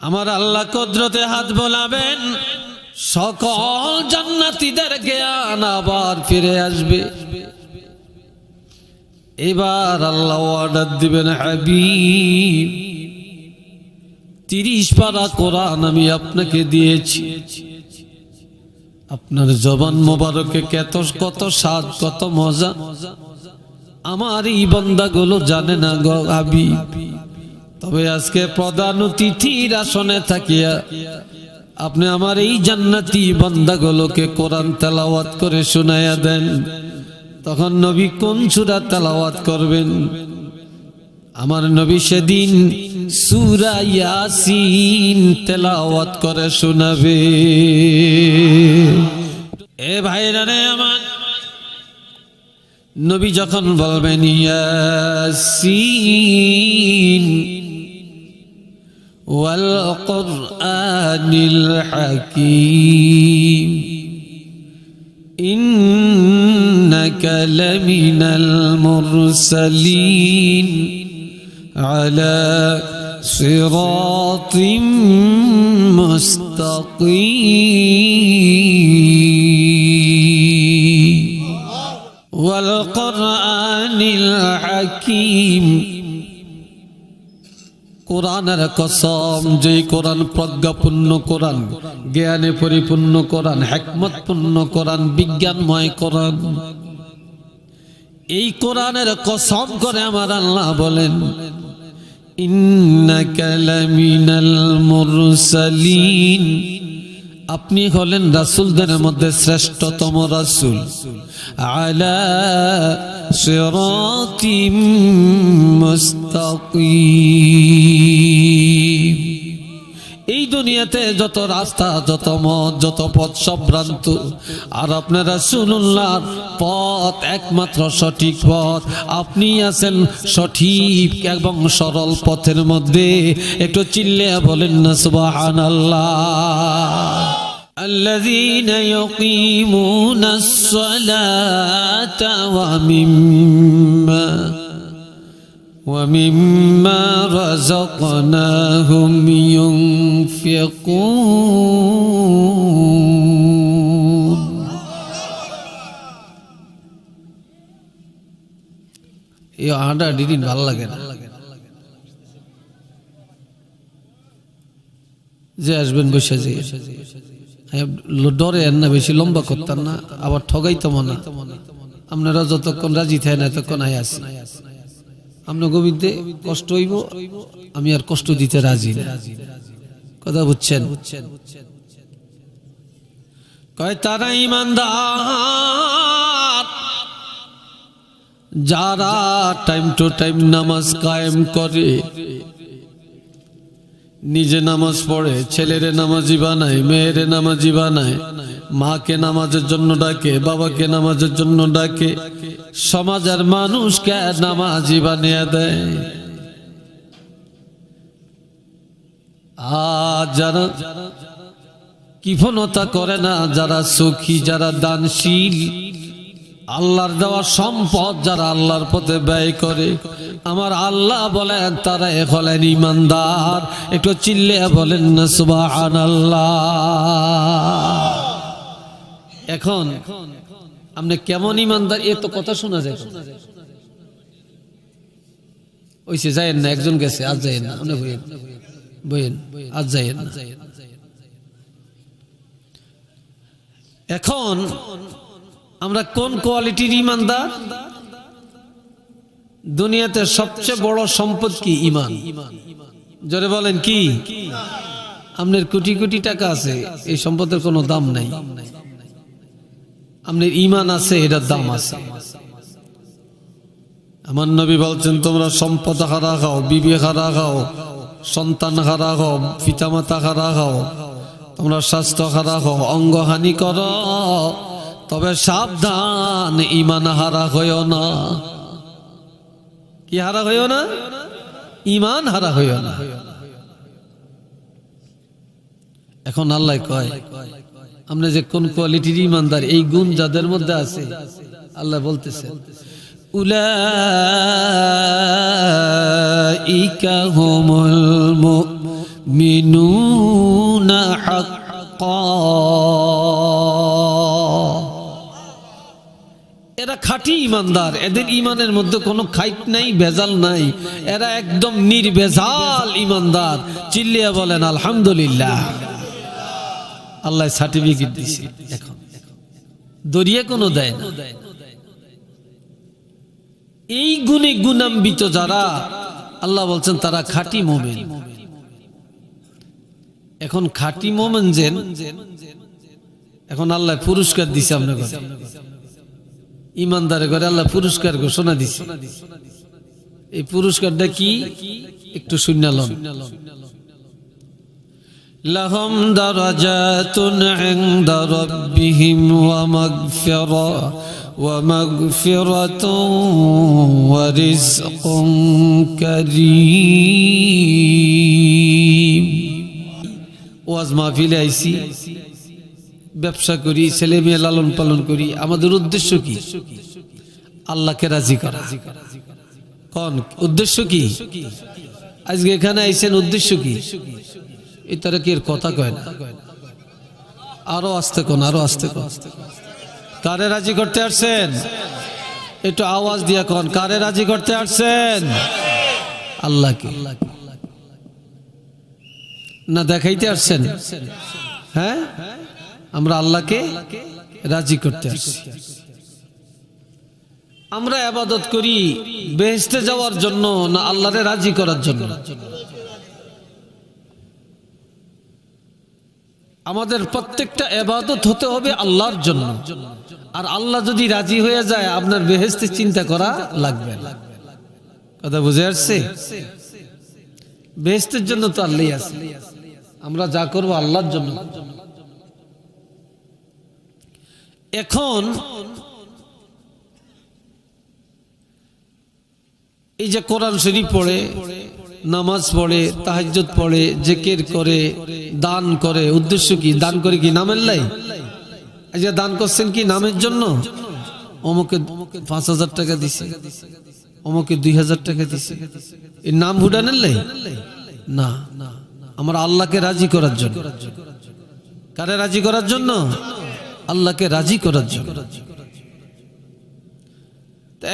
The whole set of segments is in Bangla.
আমার আল্লাহ কদরতে হাত বোলাবেন। সকল জান্নাতীদের জ্ঞান আবার ফিরে আসবে। এবার আল্লাহ অর্ডার দিবেন, হাবিব, তিরিশ পারা কোরআন আমি আপনাকে দিয়েছি। আপনার জবান মোবারকে কত কত স্বাদ, কত মজা। আমার এই বন্দাগুলো জানে না গো, হাবিব। তবে আজকে প্রধান অতিথির আসনে থাকিয়া আপনি আমার এই জান্নাতি বান্দাগুলোকে কোরআন তেলাওয়াত করে শুনাইয়া দেন। তখন নবী কোন সুরা তেলাওয়াত করবেন? আমার নবী সেদিন সুরা ইয়াসিন তেলাওয়াত করে শোনাবে। এ ভাইরা রে আমার, নবী যখন বলবেন ইয়াসিন والقرآن الحكيم. إنك لمن المرسلين على صراط مستقيم. والقرآن الحكيم কোরআনের কসম যে কোরআন প্রজ্ঞাপূর্ণ কোরআন, জ্ঞানে পরিপূর্ণ কোরআন, হেকমতপূর্ণ কোরআন, বিজ্ঞানময় কোরআন। এই কোরআনের কসম করে আমার আল্লাহ বলেন, ইন্নাকা লামিনাল মুরসালিন। আপনি হলেন রাসুলদের মধ্যে শ্রেষ্ঠতম রাসুল। আলা মুস্তাকিম। এই দুনিয়াতে যত রাস্তা যত মত যত পথ সব ভ্রান্ত আর আপনারা শুনুল্লাহ পথ একমাত্র সঠিক পথ আপনি আছেন সঠিক এবং সরল পথের মধ্যে একটু চিল্লে বলেন না সুবহানাল্লাহ الذين يقيمون الصلاة ومما ومما رزقناهم ينفقون এই আটা ডিডিন ভালো লাগে যে আসবেন বসে যে ডরে না বেশি লম্বা করতাম না আবার ঠগাইতাম না আপনারা যতক্ষণ রাজি থাকেন এতক্ষণ আয় আসি আপনার গোবিন্দে কষ্ট হইব আমি আর কষ্ট দিতে রাজি না কথা বুঝছেন? কয়, তারা ইমানদার। যারা টাইম টু টাইম নামাজ কায়েম করে, নিজে নামাজ পড়ে, ছেলেরে নামাজি বানায়, মেয়েরে নামাজি বানায়, মাকে নামাজের জন্য ডাকে, বাবাকে নামাজের জন্য ডাকে, সমাজের মানুষকে নামাজি বানিয়ে দেয়। আর যারা কিফনতা করে না যারা সুখী, যারা দানশীল। আল্লাহর দেওয়া সম্পদ যারা আল্লাহর পথে ব্যয় করে। আমার আল্লাহ বলেন তারা এ হলেন ইমানদার। একটু চিল্লে বলেন না সুবাহান এখন আপনি কেমন ইমানদার, এ তো কথা শোনা যায়। ওইসে যায়েন না, একজন গেছে আজ যাইয়েন না এখন আমরা কোন কোয়ালিটির ইমানদার? দুনিয়াতে সবচেয়ে বড় সম্পদ কি? ইমান। জোরে বলেন কি? আপনার কোটি কোটি টাকা আছে, এই সম্পদের কোনো দাম নাই। আপনার ইমান আছে, এটার দাম আছে। আমার নবী বলছেন, তোমরা সম্পদ হারা খাও বিবি হারা খাও সন্তান হারা খাও পিতামাতা হারা খাও তোমরা স্বাস্থ্য হারা খাও অঙ্গহানি করো, তবে সাবধান ইমান হারা হইও না। কি হারা হইও না? ইমান হারা হইও না। এখন আল্লাহ কয়, আমরা যে কোন কোয়ালিটির ইমানদার এই গুণ যাদের মধ্যে আছে, আল্লাহ বলতেছে উলাইকা হুমুল المؤمنون حقا এরা খাঁটি ইমানদার এদের ইমানের মধ্যে কোনো খাইট নাই ভেজাল নাই এরা একদম নির্ভেজাল ইমানদার চিল্লিয়া বলেন আলহামদুলিল্লাহ আল্লাহ সার্টিফিকেট দিছে এখন দরিয়া কোনো দেয় না এই গুণে গুণান্বিত যারা আল্লাহ বলছেন তারা খাঁটি মোমেন এখন খাঁটি মোমেন যেন এখন আল্লাহ পুরস্কার দিছে আপনার কথা ইমানদারে করে আল্লাহ পুরস্কার ঘোষণা দিছে এই পুরস্কারটা কি একটু শুনালন لهم درجات عند ربهم ومغفرة ومغفرة ورزق كريم ওয়াজ মাহফিলে আইসি ব্যবসা করি ছেলে মেয়ে লালন পালন করি আমাদের উদ্দেশ্য কি আল্লাহকে রাজি করা কোন উদ্দেশ্য কি আজকে এখানে আইসেন উদ্দেশ্য কি এই তারা কি এর কথা কয় না আরো আসতে কোন আরো আসতে কোন কারে রাজি করতে আসছেন? একটু আওয়াজ দিয়া কোন, কারে রাজি করতে আসছেন? আল্লাহকে। না, দেখাইতে আসছেন। হ্যাঁ? আমরা আল্লাহকে রাজি করতে আসছি। আমরা আবাদত করি বেহেস্তে যাওয়ার জন্য, না আল্লাহরে রাজি করার জন্য? আমাদের প্রত্যেকটা এবাদত হতে হবে আল্লাহর জন্য। আর আল্লাহ যদি রাজি হয়ে যায়, আপনার বেহেস্তে চিন্তা করা লাগবে কথা বুঝে আসছে? বেহেস্তের জন্য তো আল্লাহ আছে। আমরা যা করব আল্লাহর জন্য। এখন এই যে কোরআন শরীফ পড়ে, নামাজ পড়ে, তাহাজ্জুদ পড়ে, জেকের করে, দান করে, উদ্দেশ্য কি? দান করে কি? নামের লাই? যে দান করছেন কি নামের জন্য? অমুকে পাঁচ হাজার টাকা দিছে। অমুকে দুই হাজার টাকা দিছে। এই নাম লাই না। আমার আল্লাহকে রাজি করার জন্য। কারে রাজি করার জন্য? আল্লাহকে রাজি করার জন্য।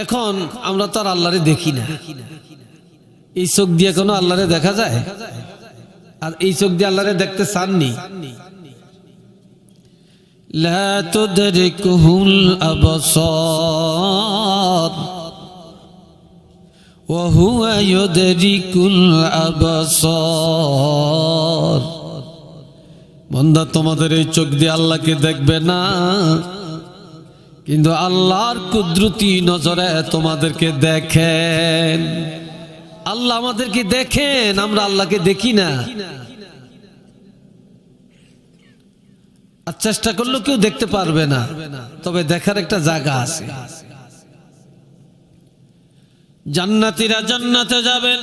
এখন আমরা তো আর আল্লাহরে দেখি না। এই চোখ দিয়ে কোনো আল্লাহরে দেখা যায়? আর এই চোখ দিয়ে আল্লাহরে দেখতে চাননি? لا تدركه الأبصار وهو يدرك الأبصار বন্দা তোমাদের এই চোখ দিয়ে আল্লাহকে দেখবে না কিন্তু আল্লাহর কুদরতি নজরে তোমাদেরকে দেখেন আল্লাহ আমাদেরকে দেখেন আমরা আল্লাহকে দেখি না আর চেষ্টা করলেও কেউ দেখতে পারবে না। তবে দেখার একটা জায়গা আছে। জান্নাতিরা জান্নাতে যাবেন।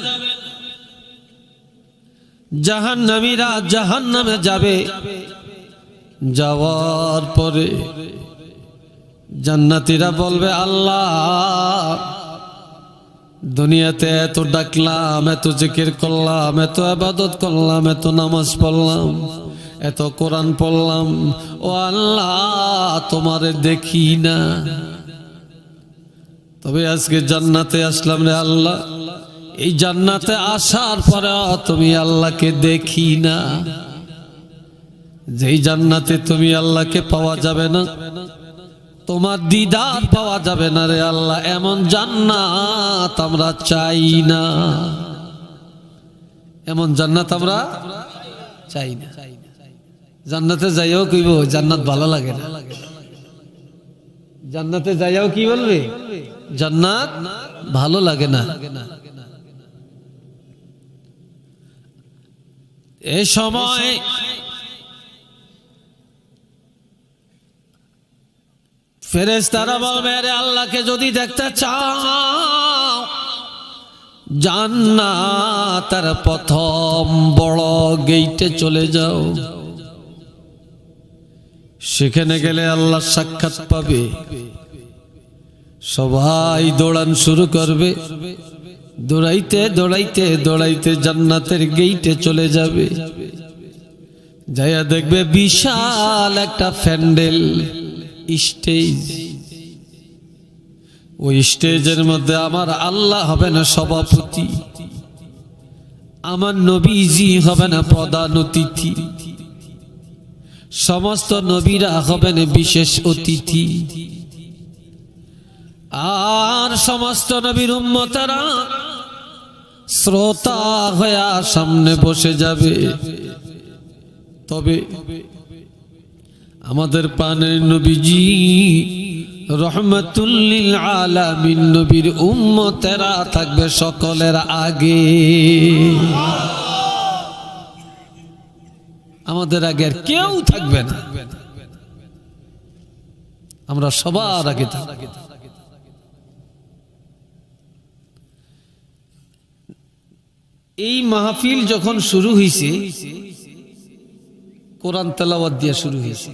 জাহান্নামীরা জাহান্নামে যাবে। যাওয়ার পরে জান্নাতিরা বলবে, আল্লাহ, দুনিয়াতে এত ডাকলাম, এত জিকির করলাম, এত আবাদত করলাম, এত নামাজ পড়লাম। এত কোরআন পড়লাম, ও আল্লাহ, তোমারে দেখি না। তবে আজকে জান্নাতে আসলাম রে আল্লাহ। এই জান্নাতে আসার পরে তুমি আল্লাহকে দেখি না। যেই জান্নাতে তুমি আল্লাহকে পাওয়া যাবে না, তোমার দিদার পাওয়া যাবে না রে আল্লাহ। এমন জান্নাত আমরা চাই না। এমন জান্নাত আমরা চাই না। জান্নাতে যাইও কইব, জান্নাত ভালো লাগে না। জান্নাতে যাইও কি বলবে? জান্নাত ভালো লাগে না। এ সময় ফেরেস তারা বলবে রে আল্লাহকে যদি দেখতে চাও জান্নাতের প্রথম বড় গেইটে চলে যাও। সেখানে গেলে আল্লাহ সাক্ষাৎ পাবে। সবাই দৌড়ান শুরু করবে। দৌড়াইতে দৌড়াইতে দৌড়াইতে জান্নাতের গেইটে চলে যাবে। যাইয়া দেখবে বিশাল একটা প্যান্ডেল, স্টেজ। ওই স্টেজের মধ্যে আমার আল্লাহ হবে না সভাপতি। আমার নবীজি হবে না প্রধান অতিথি। সমস্ত নবীরা হবেন বিশেষ অতিথি। আর সমস্ত নবীর উম্মতারা শ্রোতা হয়ে সামনে বসে যাবে। তবে আমাদের পানের নবীজি রহমতুল্লিল আলামিন নবীর উম্মতেরা থাকবে সকলের আগে। আমাদের আগে আর কেউ থাকবে না। আমরা সবার আগে এই মাহফিল যখন শুরু হয়েছে কোরআন তেলাওয়াত দিয়ে শুরু হয়েছে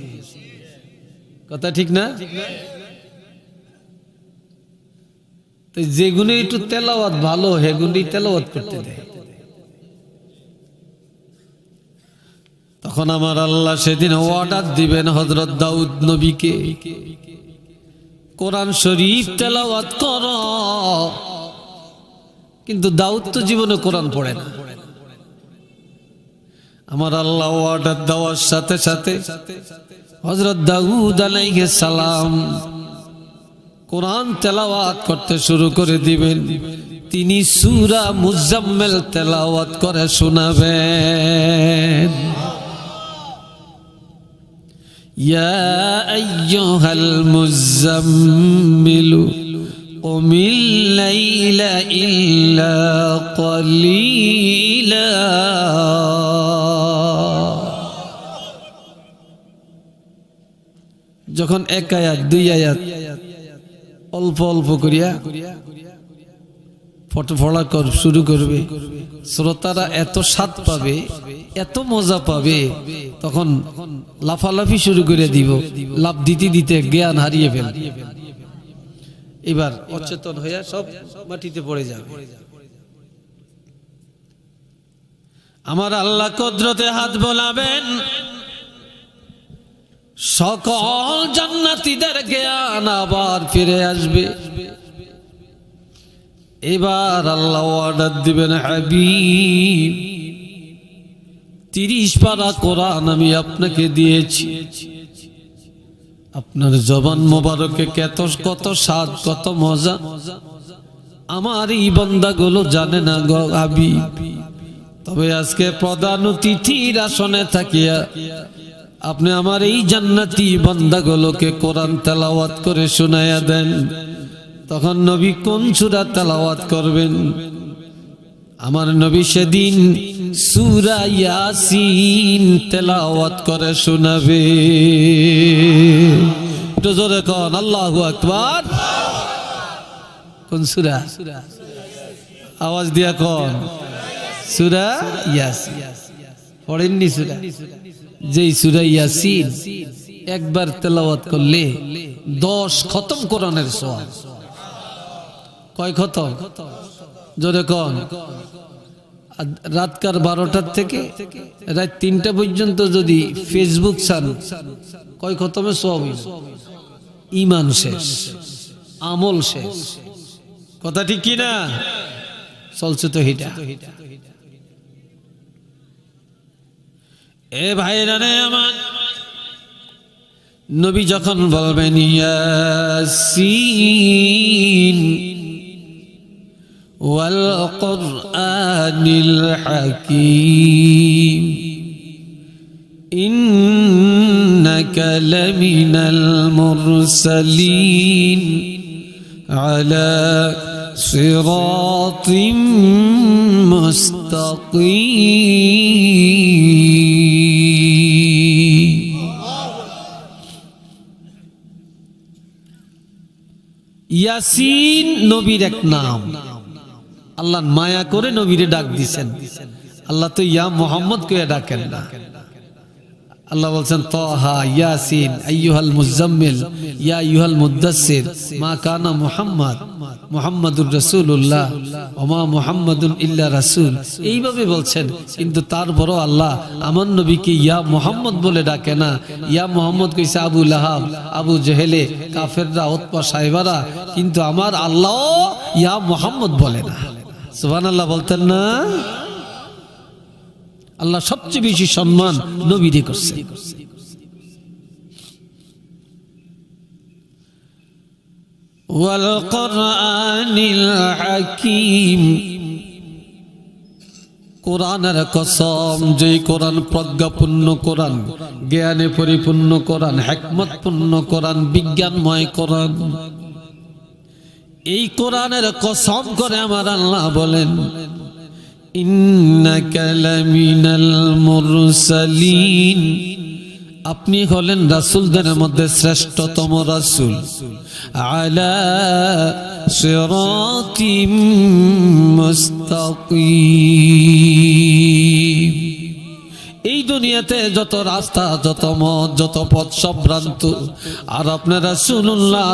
কথা ঠিক না? যেগুলো একটু তেলাওয়াত ভালো হেগুলি তেলাওয়াত করতে দেয়। তখন আমার আল্লাহ সেদিন অর্ডার দিবেন হজরত দাউদ নবীকে, কোরআন শরীফ তেলাওয়াত কর। কিন্তু দাউদ তো জীবনে কোরআন পড়ে না। আমার আল্লাহ অর্ডার দেওয়ার সাথে সাথে হজরত দাউদ আলাইহিস সালাম কোরআন তেলাওয়াত করতে শুরু করে দিবেন। তিনি সুরা মুজাম্মেল তেলাওয়াত করে শোনাবেন। يا أيها المزمل قم الليل إلا قليلا যখন এক আয়াত দুই আয়াত অল্প অল্প করিয়া ফটোফড়া কর শুরু করবে শ্রোতারা এত স্বাদ পাবে এত মজা পাবে তখন লাফালাফি শুরু করে দিব লাভ দিতে দিতে জ্ঞান হারিয়ে ফেল। এবার অচেতন হইয়া সব মাটিতে পড়ে যাবে। আমার আল্লাহ কদরতে হাত বোলাবেন। সকল জান্নাতীদের জ্ঞান আবার ফিরে আসবে। এবার আল্লাহ অর্ডার দিবেন, হাবিব। তিরিশ পারা কোরআন আমি আপনাকে দিয়েছি। আপনার জবান মোবারকে কত কত স্বাদ, কত মজা। আমার এই বন্দাগুলো জানে না গো আবি। তবে আজকে প্রধান অতিথির আসনে থাকিয়া আপনি আমার এই জান্নাতি বন্দাগুলোকে কোরআন তেলাওয়াত করে শোনাইয়া দেন। তখন নবী কোন সুরা তেলাওয়াত করবেন? আমার নবী সেদিন সুরা ইয়াসিন তেলাওয়াত করে শোনাবে। একটু জোরে কন, আল্লাহু আকবার। কোন সুরা? আওয়াজ দিয়া কন। সুরা ইয়াসিন। পড়েননি সুরা? যেই সুরা ইয়াসিন একবার তেলাওয়াত করলে দশ খতম কোরআনের সোয়াব কয় খতম? জোরে কন। রাতকার বারোটার থেকে রাত তিনটা পর্যন্ত যদি ফেসবুক চান কয় খতমে সব ইমান শেষ, আমল শেষ। কথা ঠিক কি না? চলছে তো হিটা। এ ভাই রে আমার, নবী যখন বলবেন, ইয়াসিন والقرآن الحكيم. إنك لمن المرسلين على صراط مستقيم. ياسين نبيرك نام. আল্লাহ মায়া করে নবীরে ডাক দিছেন। আল্লাহ তো ইয়া মোহাম্মদ কে ডাকেন না। আল্লাহ বলছেন, তহা, ইয়াসিন, আইয়ুহাল মুজাম্মিল, ইয়া আইয়ুহাল মুদাসসির, মা কানা মুহাম্মদ, মুহাম্মাদুর রাসূলুল্লাহ ওমা মুহাম্মাদুন ইল্লা রাসূল। এইভাবে বলছেন, কিন্তু তার বড় আল্লাহ আমার নবীকে ইয়া মুহাম্মদ বলে ডাকে না। ইয়া মুহাম্মদ কইছে, আবু লাহাব, আবু জেহেলে, কাফেররা উৎপা সাহেবারা, কিন্তু আমার আল্লাহ ইয়া মুহাম্মদ বলে না। সুবহানাল্লাহ বলতেন না আল্লাহ সবচেয়ে বেশি সম্মান নবীরে করছে والقرآن الحكيم কোরআনের কসম যে কোরআন প্রজ্ঞাপূর্ণ কোরআন জ্ঞানে পরিপূর্ণ কোরআন হেকমতপূর্ণ কোরআন বিজ্ঞানময় কোরআন এই কোরআনের কসম করে আমার আল্লাহ বলেন আপনি হলেন রাসূলদের মধ্যে শ্রেষ্ঠতম রাসূল। আলা মুস্তাকিম। এই দুনিয়াতে যত রাস্তা, যত মত, যত পথ সব ভ্রান্ত আর আপনারা শুনুল্লাহ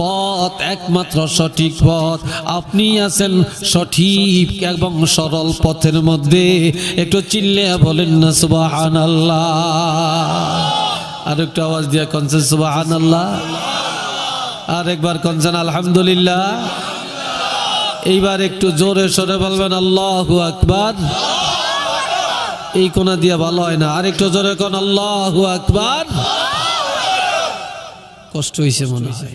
পথ একমাত্র সঠিক পথ। আপনি আছেন সঠিক এবং সরল পথের মধ্যে। একটু চিল্লে বলেন না আল্লাহ আর একটু আওয়াজ দিয়ে কনসেন সুবাহান আল্লাহ আর একবার কনসেন আলহামদুলিল্লাহ। এইবার একটু জোরে সরে বলবেন, আল্লাহু আকবার। এই কোনা দিয়া ভালো হয় না। আরেকটু জোরে কোন আল্লাহ আকবার। কষ্ট হয়েছে মনে হয়।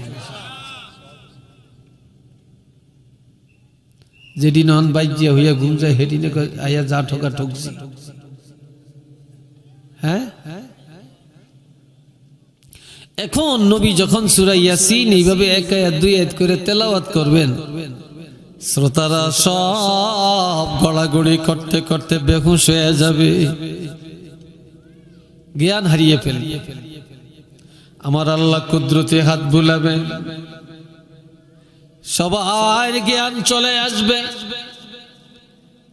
যেদিন হন বাইজিয়া হইয়া ঘুম যায় হেডিনে আইয়া যা ঠোকা ঠকছি। হ্যাঁ? এখন নবী যখন সুরা ইয়াসিন এইভাবে এক আয়াত, দুই আয়াত করে তেলাওয়াত করবেন শ্রোতারা সব গড়াগড়ি করতে করতে বেহুশ হয়ে যাবে। জ্ঞান হারিয়ে ফেলবে। আমার আল্লাহ কুদরতে হাত বুলাবে। সবার জ্ঞান চলে আসবে।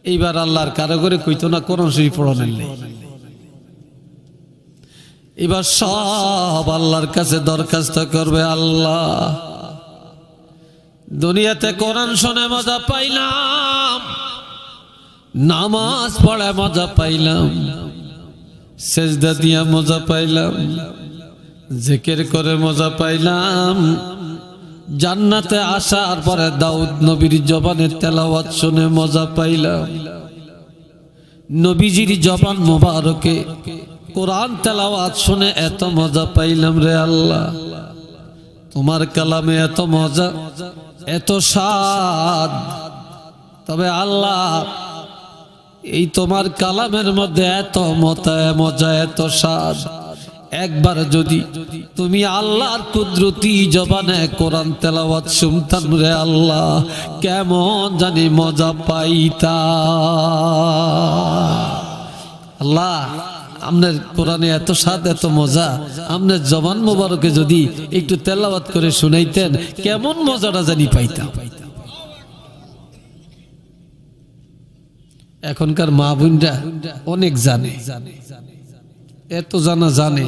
এইবার আল্লাহর কারও করে কইতো না কোন শরীফ পড়ানোর নেই। এবার সব আল্লাহর কাছে দরখাস্ত করবে আল্লাহ। দুনিয়াতে কোরআন শোনে মজা পাইলাম, নামাজ পড়ে মজা পাইলাম, সেজদা দিয়া মজা পাইলাম, জেকের করে মজা পাইলাম। জান্নাতে আসার পরে দাউদ নবীর জবানের তেলাওয়াত শুনে মজা পাইলাম। নবীজির জবান মোবারকে কোরআন তেলাওয়াত শুনে এত মজা পাইলাম রে আল্লাহ। তোমার কালামে এত মজা এত স্বাদ। তবে আল্লাহ, এই তোমার কালামের মধ্যে এত মতা মজা এত স্বাদ। একবার যদি তুমি আল্লাহর কুদরতি জবানে কোরআন তেলাওয়াত শুনতাম রে আল্লাহ, কেমন জানি মজা পাইতা আল্লাহ আপনার কোরআনে এত স্বাদ, এত মজা। আপনার জবান মোবারকে যদি একটু তেলাওয়াত করে শুনাইতেন, কেমন মজাটা জানি পাইতাম। এখনকার মা বোনরা অনেক জানে। এত জানা জানে।